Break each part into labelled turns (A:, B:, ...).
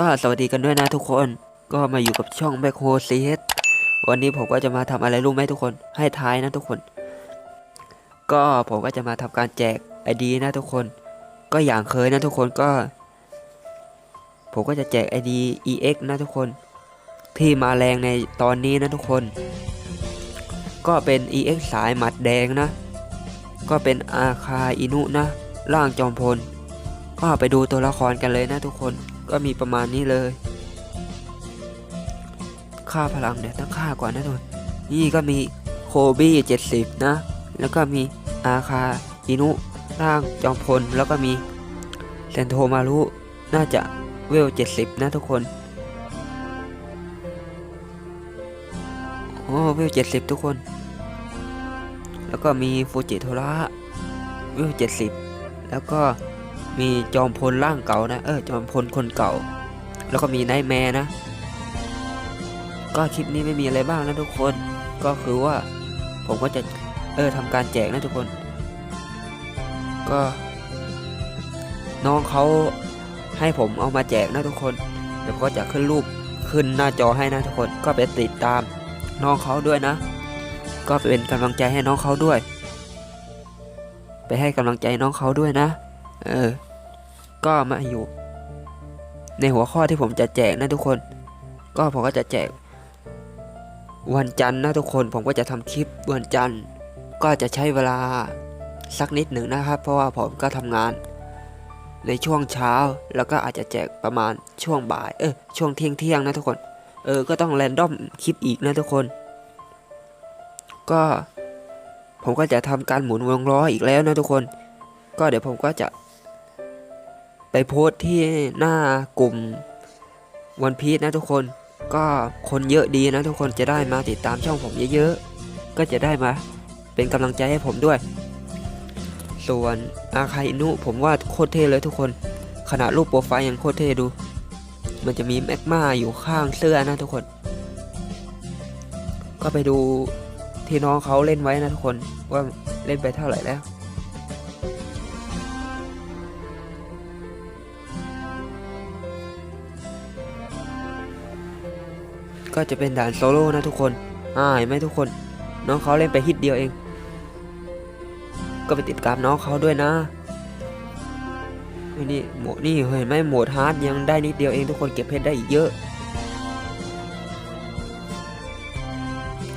A: ก็สวัสดีกันด้วยนะทุกคน ก็มาอยู่กับช่องแบคโฮซีเวันนี้ผมก็จะมาทำอะไรรู้ไหมทุกคน ให้ท้ายนะทุกคน ก็ผมก็จะมาทำการแจกไอดีนะทุกคน ก็อย่างเคยนะทุกคนก็ ผมก็จะแจกไอดี EX นะทุกคน ที่มาแรงในตอนนี้นะทุกคน ก็เป็น EX สายหมัดแดงนะ ก็เป็นอาคาอินุนะ ร่างจอมพล ก็ไปดูตัวละครกันเลยนะทุกคน ก็มีประมาณนี้เลย ค่าพลังเนี่ยต้องค่าก่อนนะทุกคนนี่ก็มีโคบี้70 นะ แล้วก็มีอาคาอินุร่างจอมพล แล้วก็มีเซนโทมารุ น่าจะเวล 70 นะทุกคน โอ้ เวล 70 ทุกคน แล้วก็มีฟูจิโทระ เวล 70 แล้วก็ มีจอมพลร่างเก่านะ เออ จอมพลคนเก่า แล้วก็มีไนท์แมร์นะ ก็คลิปนี้ไม่มีอะไรบ้างนะทุกคน ก็คือว่าผมก็จะ เออทำการแจกนะทุกคน ก็ น้องเขาให้ผมเอามาแจกนะทุกคน เดี๋ยวก็จะขึ้นรูปขึ้นหน้าจอให้นะทุกคน ก็ไปติดตามน้องเขาด้วยนะ ก็เป็นกำลังใจให้น้องเขาด้วย ไปให้กำลังใจน้องเขาด้วยนะ เออ ก็มาอยู่ ในหัวข้อที่ผมจะแจกนะทุกคน ก็ผมก็จะแจก วันจันทร์นะทุกคนผมก็จะทำคลิปวันจันทร์ ก็จะใช้เวลาสักนิดหนึ่งนะครับ เพราะว่าผมก็ทำงาน ในช่วงเช้าแล้วก็อาจจะแจกประมาณช่วงบ่าย เออช่วงเที่ยงเที่ยงนะทุกคน เออ ก็ต้องแรนดอมคลิปอีกนะทุกคน ก็ผมก็จะทำการหมุนวงล้ออีกแล้วนะทุกคน ก็เดี๋ยวผมก็จะ ไปโพสต์ที่หน้ากลุ่มวันพีชนะทุกคน ก็คนเยอะดีนะทุกคนจะได้มาติดตามช่องผมเยอะๆ ก็จะได้มาเป็นกำลังใจให้ผมด้วย ส่วนอาคาอินุผมว่าโคตรเท่เลยทุกคน ขนาดรูปโปรไฟล์ยังโคตรเท่ดู มันจะมีแมกมาอยู่ข้างเสื้อนะทุกคน ก็ไปดูที่น้องเขาเล่นไว้นะทุกคนว่าเล่นไปเท่าไหร่แล้ว ก็จะเป็นด่านโซโล่นะทุกคน อ่าเห็นไหมทุกคน น้องเขาเล่นไปฮิตเดียวเอง ก็ไปติดตามน้องเขาด้วยนะนี่โหมดนี่เห็นไหมโหมดฮาร์ดยังได้นิดเดียวเองทุกคนเก็บเพชรได้อีกเยอะ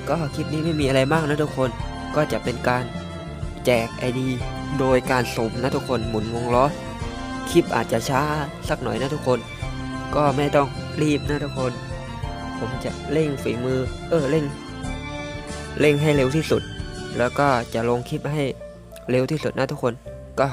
A: ก็คลิปนี้ไม่มีอะไรมากนะทุกคน ก็จะเป็นการแจกไอดีโดยการสุ่มนะทุกคนหมุนวงล้อ คลิปอาจจะช้าสักหน่อยนะทุกคน ก็ไม่ต้องรีบนะทุกคน ผมจะเร่งฝีมือ เออเร่ง เร่งให้เร็วที่สุด แล้วก็จะลงคลิปให้เร็วที่สุดนะทุกคน ก็